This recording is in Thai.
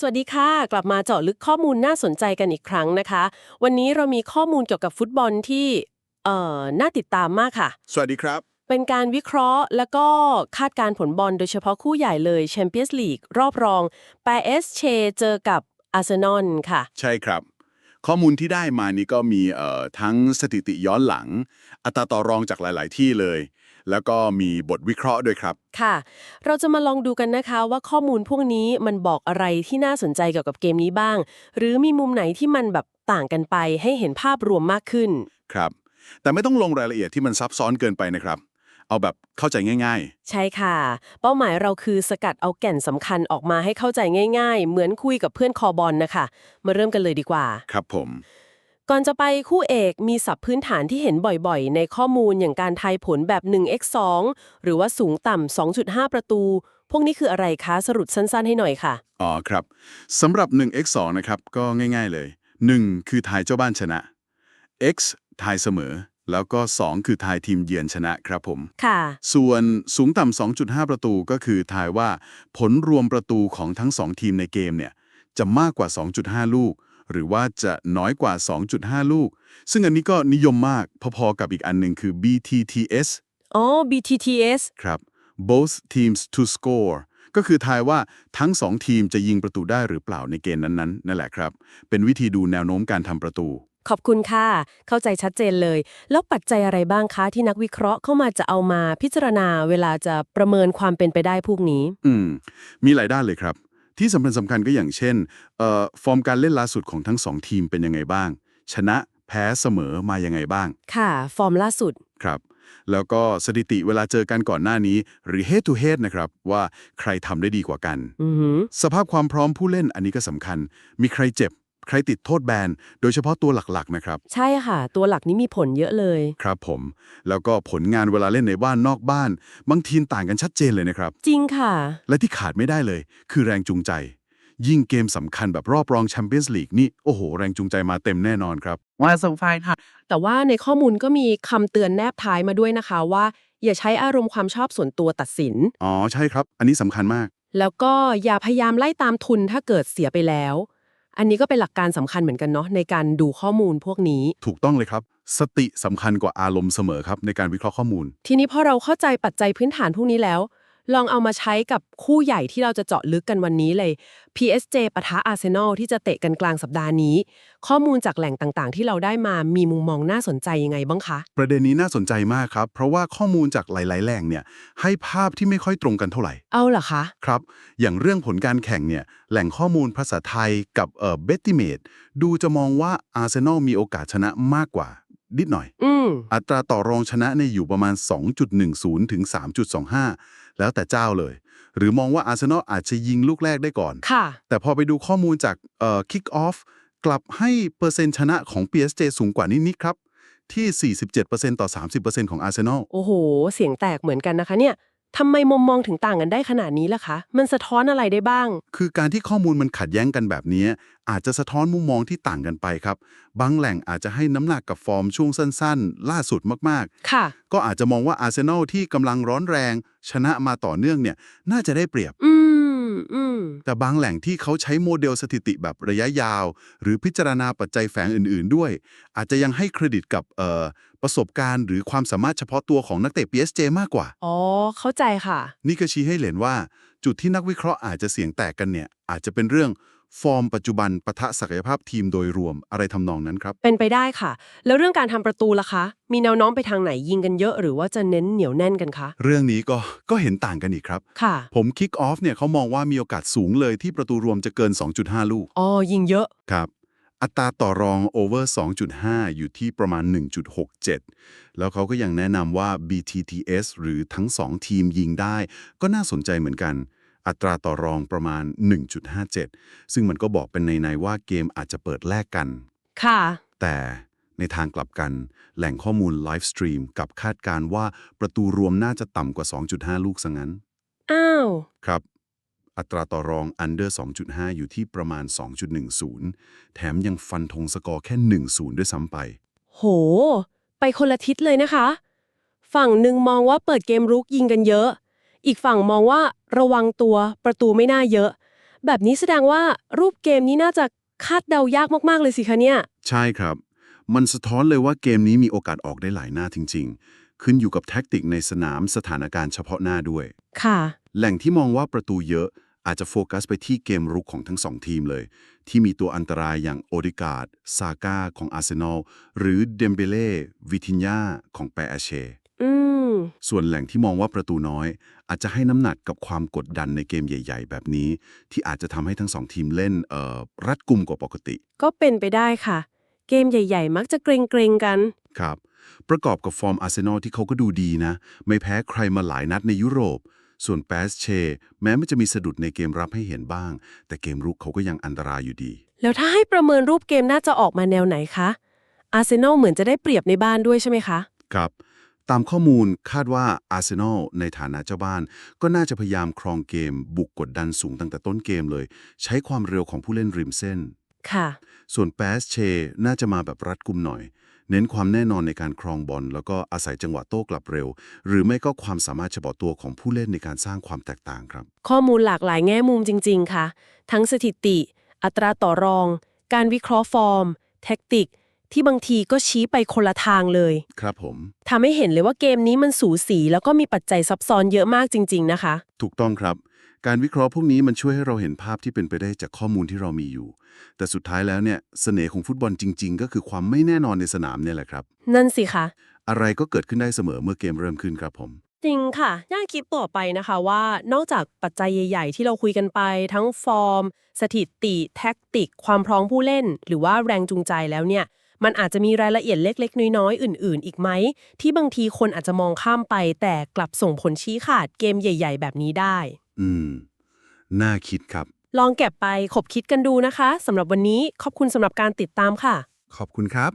สวัสดีค่ะ กลับมาเจาะลึกข้อมูลน่าสนใจกันอีกครั้งนะคะ วันนี้เรามีข้อมูลเกี่ยวกับฟุตบอลที่เอ่อน่าติดตามมากค่ะ สวัสดีครับ เป็นการวิเคราะห์แล้วก็คาดการณ์ผลบอลโดยเฉพาะคู่ใหญ่เลยแชมเปี้ยนส์ลีกรอบรองแปเอสเชเจอกับอาร์เซนอลค่ะ ใช่ครับ ข้อมูลที่ได้มานี่ก็มีเอ่อทั้งสถิติย้อนหลัง อัตราต่อรองจากหลาย ๆ ที่เลย แล้วก็มีบทวิเคราะห์ด้วยครับ ค่ะ เราจะมาลองดูกันนะคะว่าข้อมูลพวกนี้มันบอกอะไรที่น่าสนใจเกี่ยวกับเกมนี้บ้าง หรือมีมุมไหนที่มันแบบต่างกันไปให้เห็นภาพรวมมากขึ้น ครับ แต่ไม่ต้องลงรายละเอียดที่มันซับซ้อนเกินไปนะครับ เอาแบบเข้าใจง่าย ใช่ค่ะ เป้าหมายเราคือสกัดเอาแก่นสำคัญออกมาให้เข้าใจง่าย ๆ เหมือนคุยกับเพื่อนคอบอลนะคะ มาเริ่มกันเลยดีกว่า ๆ ครับผม ก่อนจะไปคู่เอกมีศัพท์พื้นฐานที่เห็นบ่อยๆ ในข้อมูลอย่างการทายผลแบบ 1x2 หรือว่าสูงต่ำ 2.5 ประตู พวกนี้คืออะไรคะสรุปสั้นๆ ให้หน่อยค่ะ อ๋อครับสำหรับ 1x2 นะครับก็ง่าย ๆเลย 1 คือทายเจ้าบ้านชนะ x ทายเสมอ แล้วก็ 2 คือทายทีมเยือนชนะครับผม ค่ะ ส่วนสูงต่ำ 2.5 ประตูก็คือทายว่าผลรวมประตูของทั้ง 2 ทีมในเกมเนี่ยจะมากกว่า 2.5 ลูก หรือว่าจะน้อยกว่า 2.5 ลูก ซึ่งอันนี้ก็นิยมมากพอๆกับอีกอันหนึ่งคือ BTTS อ๋อ BTTS ครับ both teams to score ก็คือทายว่าทั้ง 2 ทีมจะยิงประตูได้หรือเปล่าในเกมนั้นๆ นั่นแหละครับ เป็นวิธีดูแนวโน้มการทำประตู ขอบคุณค่ะ เข้าใจชัดเจนเลย แล้วปัจจัยอะไรบ้างคะที่นักวิเคราะห์เข้ามาจะเอามาพิจารณาเวลาจะประเมินความเป็นไปได้พวกนี้ อืม มีหลายด้านเลยครับ ที่สำคัญสำคัญก็อย่างเช่นเอ่อฟอร์มการเล่นล่าสุดของทั้งสองทีมเป็นยังไงบ้าง ชนะแพ้เสมอมายังไงบ้าง ค่ะ ฟอร์มล่าสุดครับแล้วก็สถิติเวลาเจอกันก่อนหน้านี้ หรือ head to head นะครับ ว่าใครทำได้ดีกว่ากันอือหือสภาพความพร้อมผู้เล่นอันนี้ก็สำคัญ มีใครเจ็บ ใครติดโทษแบน โดยเฉพาะตัวหลักๆนะครับ ใช่ค่ะ ตัวหลักนี้มีผลเยอะเลย ครับผม แล้วก็ผลงานเวลาเล่นในบ้านนอกบ้าน บางทีมต่างกันชัดเจนเลยนะครับ จริงค่ะ และที่ขาดไม่ได้เลย คือแรงจูงใจ ยิ่งเกมสำคัญแบบรอบรองแชมเปี้ยนส์ลีกนี่ โอ้โห แรงจูงใจมาเต็มแน่นอนครับ ว่าส่งไฟล์ค่ะ แต่ว่าในข้อมูลก็มีคำเตือนแนบท้ายมาด้วยนะคะว่า อย่าใช้อารมณ์ความชอบส่วนตัวตัดสิน อ๋อ ใช่ครับ อันนี้สำคัญมาก แล้วก็อย่าพยายามไล่ตามทุนถ้าเกิดเสียไปแล้ว อันนี้ก็เป็นหลักการสำคัญเหมือนกันเนาะในการดูข้อมูลพวกนี้ ถูกต้องเลยครับ สติสำคัญกว่าอารมณ์เสมอครับในการวิเคราะห์ข้อมูล ทีนี้พอเราเข้าใจปัจจัยพื้นฐานพวกนี้แล้ว ลองเอามาใช้กับคู่ใหญ่ที่เราจะเจาะลึกกันวันนี้เลย PSG ปะทะอาร์เซนอลที่จะเตะกันกลางสัปดาห์นี้ ข้อมูลจากแหล่งต่างๆ ที่เราได้มามีมุมมองน่าสนใจยังไงบ้างคะ ประเด็นนี้น่าสนใจมากครับ เพราะว่าข้อมูลจากหลาย ๆ แหล่งเนี่ยให้ภาพที่ไม่ค่อยตรงกันเท่าไหร่ เอาเหรอคะ ครับ อย่างเรื่องผลการแข่งเนี่ยแหล่งข้อมูลภาษาไทยกับเอ่อเบตติเมดดูจะมองว่าอาร์เซนอลมีโอกาสชนะมากกว่า นิดหน่อย อืมอัตราต่อรองชนะเนี่ยอยู่ประมาณ 2.10 ถึง 3.25 แล้วแต่เจ้าเลย หรือมองว่าอาร์เซนอลอาจจะยิงลูกแรกได้ก่อน ค่ะ แต่พอไปดูข้อมูลจากเอ่อ kick off กลับให้เปอร์เซ็นต์ชนะของ PSG สูงกว่านิดๆครับ ที่ 47%ต่อ 30%ของอาร์เซนอลโอ้โห เสียงแตกเหมือนกันนะคะเนี่ย ทำไมมุมมองถึงต่างกันได้ขนาดนี้ล่ะคะ มันสะท้อนอะไรได้บ้าง คือการที่ข้อมูลมันขัดแย้งกันแบบนี้ อาจจะสะท้อนมุมมองที่ต่างกันไปครับ บางแหล่งอาจจะให้น้ำหนักกับฟอร์มช่วงสั้นๆ ล่าสุดมากค่ะ ๆ ก็อาจจะมองว่าอาร์เซนอลที่กำลังร้อนแรง ชนะมาต่อเนื่องเนี่ยน่าจะได้เปรียบ อืม อืมแต่บางแหล่งที่เขาใช้โมเดลสถิติแบบระยะยาว หรือพิจารณาปัจจัยแฝงอื่น ๆ ด้วย อาจจะยังให้เครดิตกับเอ่อประสบการณ์ หรือความสามารถเฉพาะตัวของนักเตะ PSG มากกว่า อ๋อ เข้าใจค่ะ นี่ก็ชี้ให้เห็นว่า จุดที่นักวิเคราะห์อาจจะเสียงแตกกันเนี่ยอาจจะเป็นเรื่อง ฟอร์มปัจจุบันปะทะศักยภาพทีมโดยรวมอะไรทำนองนั้นครับ เป็นไปได้ค่ะ แล้วเรื่องการทำประตูล่ะคะ มีแนวโน้มไปทางไหนยิงกันเยอะ หรือว่าจะเน้นเหนียวแน่นกันคะ เรื่องนี้ก็ก็เห็นต่างกันอีกครับ ค่ะ ผมคิกออฟเนี่ยเขามองว่ามีโอกาสสูงเลยที่ประตูรวมจะเกิน 2.5 ลูก อ๋อ ยิงเยอะ ครับ อัตราต่อรองโอเวอร์ 2.5 อยู่ที่ประมาณ 1.67 แล้วเขาก็ยังแนะนำว่า BTTS หรือทั้ง 2 ทีมยิงได้ ก็น่าสนใจเหมือนกัน อัตราต่อรองประมาณ 1.57 ซึ่งมันก็บอกเป็นในๆว่าเกมอาจจะเปิดแลกกัน ค่ะ แต่ในทางกลับกัน แหล่งข้อมูลไลฟ์สตรีมกับคาดการณ์ว่าประตูรวมน่าจะต่ำกว่า 2.5 ลูกซะงั้น อ้าว ครับ อัตราต่อรอง under 2.5 อยู่ที่ประมาณ 2.10 แถมยังฟันธงสกอร์แค่ 1-0 ด้วยซ้ำไป โห ไปคนละทิศเลยนะคะ ฝั่งหนึ่งมองว่าเปิดเกมรุกยิงกันเยอะ อีกฝั่งมองว่าระวังตัวประตูไม่น่าเยอะ แบบนี้แสดงว่ารูปเกมนี้น่าจะคาดเดายากมาก ๆ เลยสิคะเนี่ย ใช่ครับ มันสะท้อนเลยว่าเกมนี้มีโอกาสออกได้หลายหน้าจริง ๆ ขึ้นอยู่กับแท็กติกในสนามสถานการณ์เฉพาะหน้าด้วย ค่ะ แหล่งที่มองว่าประตูเยอะอาจจะโฟกัสไปที่เกมรุกของทั้งสองทีมเลย ที่มีตัวอันตรายอย่างโอดิการ์ดซาก้าของอาร์เซนอลหรือเดมเบเล่วิทินยาของแปอาเชอืม ส่วนแหล่งที่มองว่าประตูน้อย อาจจะให้น้ำหนักกับความกดดันในเกมใหญ่ ๆ แบบนี้ ที่อาจจะทำให้ทั้งสองทีมเล่นเอ่อรัดกุมกว่าปกติ ก็เป็นไปได้ค่ะ เกมใหญ่ ๆ มักจะเกรงๆกัน ครับ ประกอบกับฟอร์มอาร์เซนอลที่เขาก็ดูดีนะ ไม่แพ้ใครมาหลายนัดในยุโรป ส่วนแปสเช แม้มันจะมีสะดุดในเกมรับให้เห็นบ้าง แต่เกมรุกเขาก็ยังอันตรายอยู่ดี แล้วถ้าให้ประเมินรูปเกมน่าจะออกมาแนวไหนคะอาร์เซนอลเหมือนจะได้เปรียบในบ้านด้วยใช่ไหมคะ ครับ ตามข้อมูลคาดว่าอาร์เซนอลในฐานะเจ้าบ้าน ก็น่าจะพยายามครองเกม บุกกดดันสูงตั้งแต่ต้นเกมเลย ใช้ความเร็วของผู้เล่นริมเส้น ค่ะ ส่วนแปสเช น่าจะมาแบบรัดกุมหน่อย เน้นความแน่นอนในการครองบอลแล้วก็อาศัยจังหวะโต้กลับเร็ว หรือไม่ก็ความสามารถเฉพาะตัวของผู้เล่นในการสร้างความแตกต่างครับ ข้อมูลหลากหลายแง่มุมจริง ๆ ค่ะ ทั้งสถิติ อัตราต่อรอง การวิเคราะห์ฟอร์ม แท็กติก ที่บางทีก็ชี้ไปคนละทางเลย ครับผมทำให้เห็นเลยว่าเกมนี้มันสูสีแล้วก็มีปัจจัยซับซ้อนเยอะมากจริง ๆ นะคะ ถูกต้องครับ การวิเคราะห์พวกนี้มันช่วยให้เราเห็นภาพที่เป็นไปได้จากข้อมูลที่เรามีอยู่ แต่สุดท้ายแล้วเนี่ยเสน่ห์ของฟุตบอลจริง ๆ ก็คือความไม่แน่นอนในสนามเนี่ยแหละครับ นั่นสิคะ อะไรก็เกิดขึ้นได้เสมอเมื่อเกมเริ่มขึ้นครับผม จริงค่ะ น่าคิดต่อไปนะคะว่านอกจากปัจจัยใหญ่ ๆ ที่เราคุยกันไป ทั้งฟอร์ม สถิติ แท็กติก ความพร้อมผู้เล่น หรือว่าแรงจูงใจแล้วเนี่ย มันอาจจะมีรายละเอียดเล็ก ๆ น้อยๆ อื่น ๆ อีกไหม ที่บางทีคนอาจจะมองข้ามไป แต่กลับส่งผลชี้ขาดเกมใหญ่ ๆ แบบนี้ได้ อืม น่าคิดครับ ลองเก็บไปขบคิดกันดูนะคะสำหรับวันนี้ขอบคุณสำหรับการติดตามค่ะ ขอบคุณครับ